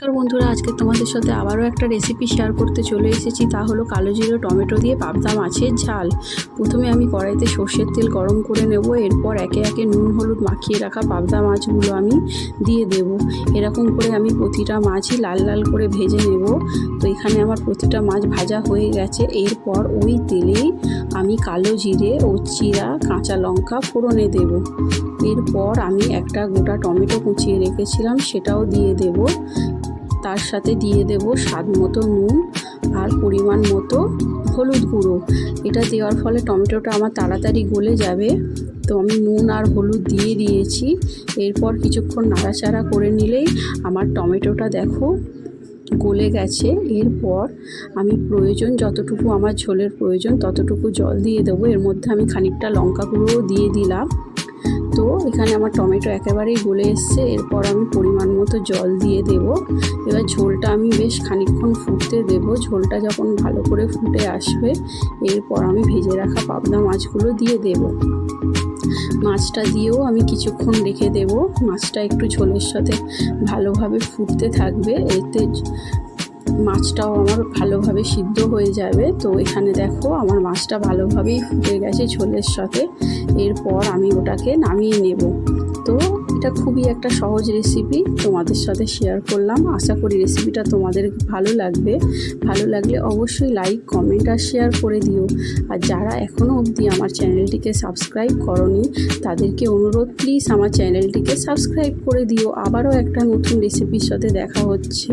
নমস্কার বন্ধুরা, আজকে তোমাদের সাথে আবারও একটা রেসিপি শেয়ার করতে চলে এসেছি। তা হলো কালো জিরে টমেটো দিয়ে পাবদা মাছের ঝাল। প্রথমে আমি কড়াইতে সর্ষের তেল গরম করে নেব। এরপর একে একে নুন, হলুদ মাখিয়ে রাখা পাবদা মাছগুলো আমি দিয়ে দেব। এরকম করে আমি প্রতিটা মাছই লাল লাল করে ভেজে নেব। তো এখানে আমার প্রতিটা মাছ ভাজা হয়ে গেছে। এরপর ওই তেলেই আমি কালো জিরে ও চিরা কাঁচা লঙ্কা ফোড়নে দেব। এরপর আমি একটা গোটা টমেটো কুচিয়ে রেখেছিলাম, সেটাও দিয়ে দেব। তার সাথে দিয়ে দেব স্বাদ মতো নুন আর পরিমাণ মতো হলুদ গুঁড়ো। এটা দেওয়ার ফলে টমেটোটা আমার তাড়াতাড়ি গলে যাবে। তো আমি নুন আর হলুদ দিয়ে দিয়েছি। এরপর কিছুক্ষণ নাড়াচাড়া করে নিলেই আমার টমেটোটা দেখো গলে গেছে। এরপর আমি প্রয়োজন যতটুকু, আমার ঝোলের প্রয়োজন ততটুকু জল দিয়ে দেবো। এর মধ্যে আমি খানিকটা লঙ্কা গুঁড়োও দিয়ে দিলাম। তো এখানে আমার টমেটো একেবারেই গলে এসছে, এরপর আমি পরিমাণ মতো জল দিয়ে দেব। এবার ঝোলটা আমি বেশ খানিকক্ষণ ফুটতে দেব। ঝোলটা যখন ভালো করে ফুটে আসবে, এরপর আমি ভেজে রাখা পাবদা মাছগুলো দিয়ে দেব। মাছটা দিয়েও আমি কিছুক্ষণ রেখে দেব। মাছটা একটু ঝোলের সাথে ভালোভাবে ফুটতে থাকবে। এতে মাছটাও আমার ভালোভাবে সিদ্ধ হয়ে যাবে। তো এখানে দেখো আমার মাছটা ভালোভাবেই ফুটে গেছে ঝোলের সাথে। এরপর আমি ওটাকে নামিয়ে নেব। তো এটা খুবই একটা সহজ রেসিপি তোমাদের সাথে শেয়ার করলাম। আশা করি রেসিপিটা তোমাদের ভালো লাগবে। ভালো লাগলে অবশ্যই লাইক কমেন্ট আর শেয়ার করে দিও। আর যারা এখনও অবধি আমার চ্যানেলটিকে সাবস্ক্রাইব করনি, তাদেরকে অনুরোধ প্লিজ আমার চ্যানেলটিকে সাবস্ক্রাইব করে দিও। আবারও একটা নতুন রেসিপির সাথে দেখা হচ্ছে।